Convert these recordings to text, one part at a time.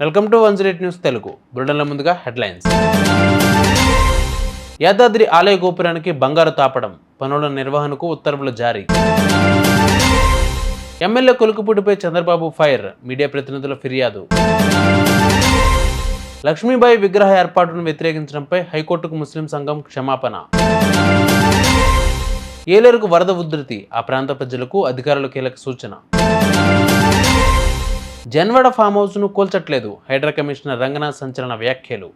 Welcome to one zero news Telugu. బులెటిన్ల ముందుగా headlines. Yadadri ఆలయ గోపురానికి బంగారు తాపడం పనుల నిర్వహణకు ఉత్తర్వులు జారీ. ఎమ్మెల్యే కొలుకుపూడిపై చంద్రబాబు ఫైర్ మీడియా ప్రతినిధుల ఫిర్యాదు. లక్ష్మీబాయి విగ్రహ ఏర్పాటును వ్యతిరేకించడంపై హైకోర్టుకు ముస్లిం సంఘం క్షమాపణ. ఏలేరుకు వరద ఉధృతి ఆ ప్రాంత ప్రజలకు అధికారులు కీలక సూచన. జన్వడ ఫామ్ హౌస్ను కూల్చట్లేదు. హైడ్రా కమిషనర్ రంగనాథ్ సంచలన వ్యాఖ్యలు.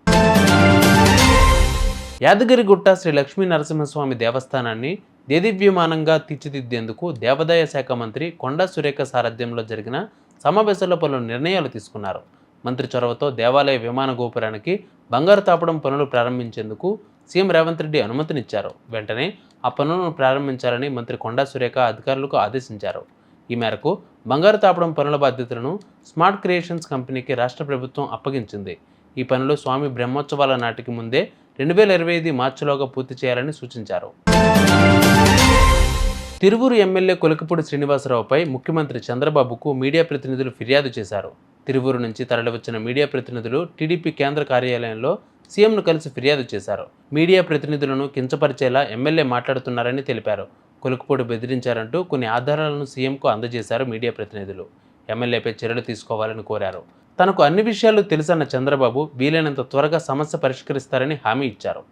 యాదగిరిగుట్ట శ్రీ లక్ష్మీ నరసింహస్వామి దేవస్థానాన్ని దేదీప్యమానంగా తీర్చిదిద్దేందుకు దేవాదాయ శాఖ మంత్రి కొండా సురేఖ సారథ్యంలో జరిగిన సమావేశంలో పలు నిర్ణయాలు తీసుకున్నారు. మంత్రి చొరవతో దేవాలయ విమాన గోపురానికి బంగారు తాపడం పనులు ప్రారంభించేందుకు సీఎం రేవంత్ రెడ్డి అనుమతినిచ్చారు. వెంటనే ఆ పనులను ప్రారంభించాలని మంత్రి కొండా సురేఖ అధికారులకు ఆదేశించారు. ఈ మేరకు బంగారు తాపడం పనుల బాధ్యతలను స్మార్ట్ క్రియేషన్స్ కంపెనీకి రాష్ట్ర ప్రభుత్వం అప్పగించింది. ఈ పనులు స్వామి బ్రహ్మోత్సవాల నాటికి ముందే రెండు వేల ఇరవై ఐదు మార్చిలోగా పూర్తి చేయాలని సూచించారు. తిరువూరు ఎమ్మెల్యే కొలికపూడి శ్రీనివాసరావుపై ముఖ్యమంత్రి చంద్రబాబుకు మీడియా ప్రతినిధులు ఫిర్యాదు చేశారు. తిరువూరు నుంచి తరలివచ్చిన మీడియా ప్రతినిధులు టీడీపీ కేంద్ర కార్యాలయంలో సీఎంను కలిసి ఫిర్యాదు చేశారు. మీడియా ప్రతినిధులను కించపరిచేలా ఎమ్మెల్యే మాట్లాడుతున్నారని తెలిపారు. కొలుకుపూడి బెదిరించారంటూ కొన్ని ఆధారాలను సీఎంకు అందజేశారు మీడియా ప్రతినిధులు. ఎమ్మెల్యేపై చర్యలు తీసుకోవాలని కోరారు. తనకు అన్ని విషయాలు తెలుసన్న చంద్రబాబు వీలైనంత త్వరగా సమస్య పరిష్కరిస్తారని హామీ ఇచ్చారు.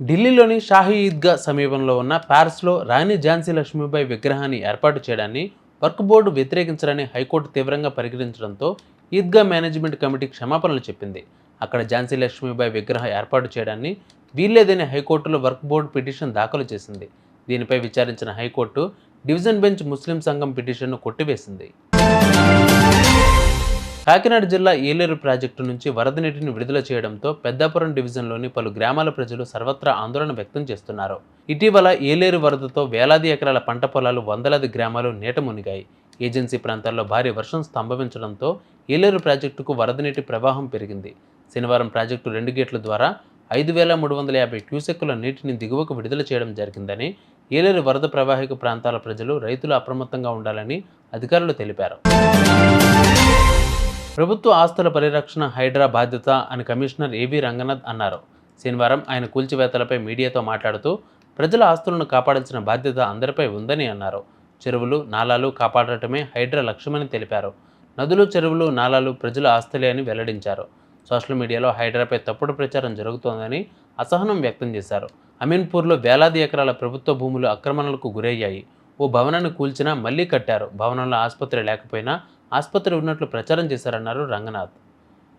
ఢిల్లీలోని షాహీ ఈద్గా సమీపంలో ఉన్న ప్యారిస్లో రాణి ఝాన్సీ లక్ష్మీబాయి విగ్రహాన్ని ఏర్పాటు చేయడాన్ని వర్క్ బోర్డు వ్యతిరేకించాలని హైకోర్టు తీవ్రంగా పరిగణించడంతో ఈద్గా మేనేజ్మెంట్ కమిటీ క్షమాపణలు చెప్పింది. అక్కడ ఝాన్సీ లక్ష్మీబాయి విగ్రహం ఏర్పాటు చేయడాన్ని వీల్లేదని హైకోర్టులో వర్క్ బోర్డు పిటిషన్ దాఖలు చేసింది. దీనిపై విచారించిన హైకోర్టు డివిజన్ బెంచ్ ముస్లిం సంఘం పిటిషన్ను కొట్టివేసింది. కాకినాడ జిల్లా ఏలేరు ప్రాజెక్టు నుంచి వరద నీటిని విడుదల చేయడంతో పెద్దాపురం డివిజన్లోని పలు గ్రామాల ప్రజలు సర్వత్రా ఆందోళన వ్యక్తం చేస్తున్నారు. ఇటీవల ఏలేరు వరదతో వేలాది ఎకరాల పంట పొలాలు వందలాది గ్రామాలు నీట మునిగాయి. ఏజెన్సీ ప్రాంతాల్లో భారీ వర్షం స్తంభవించడంతో ఏలేరు ప్రాజెక్టుకు వరద నీటి ప్రవాహం పెరిగింది. శనివారం ప్రాజెక్టు రెండు గేట్ల ద్వారా ఐదు వేల మూడు వందల యాభై క్యూసెక్కుల నీటిని దిగువకు విడుదల చేయడం జరిగిందని ఏలేరు వరద ప్రవాహిక ప్రాంతాల ప్రజలు రైతులు అప్రమత్తంగా ఉండాలని అధికారులు తెలిపారు. ప్రభుత్వ ఆస్తుల పరిరక్షణ హైడ్రా బాధ్యత అని కమిషనర్ ఏబీ రంగనాథ్ అన్నారు. శనివారం ఆయన కూల్చివేతలపై మీడియాతో మాట్లాడుతూ ప్రజల ఆస్తులను కాపాడాల్సిన బాధ్యత అందరిపై ఉందని అన్నారు. చెరువులు నాలాలు కాపాడటమే హైడ్రా లక్ష్యమని తెలిపారు. నదులు చెరువులు నాలాలు ప్రజల ఆస్తులే అని వెల్లడించారు. సోషల్ మీడియాలో హైడ్రాపై తప్పుడు ప్రచారం జరుగుతోందని అసహనం వ్యక్తం చేశారు. అమీన్పూర్లో వేలాది ఎకరాల ప్రభుత్వ భూములు ఆక్రమణలకు గురయ్యాయి. ఓ భవనాన్ని కూల్చినా మళ్ళీ కట్టారు. భవనంలో ఆసుపత్రి లేకపోయినా ఆసుపత్రి ఉన్నట్లు ప్రచారం చేశారన్నారు రంగనాథ్.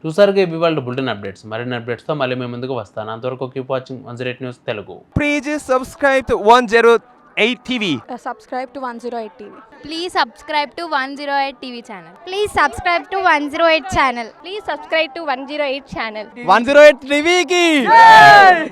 చూసారుగా ఇవి వాళ్ళ బులెటిన్ అప్డేట్స్. మరిన్ని అప్డేట్స్తో మళ్ళీ మేము ముందుకు వస్తాను. అంతవరకు keep watching one zero eight news Telugu. Please subscribe to 108 TV. uh, subscribe to 108 TV. Please subscribe to 108 TV channel. Please subscribe to 108 channel. Please subscribe to 108 channel. 108 TV ki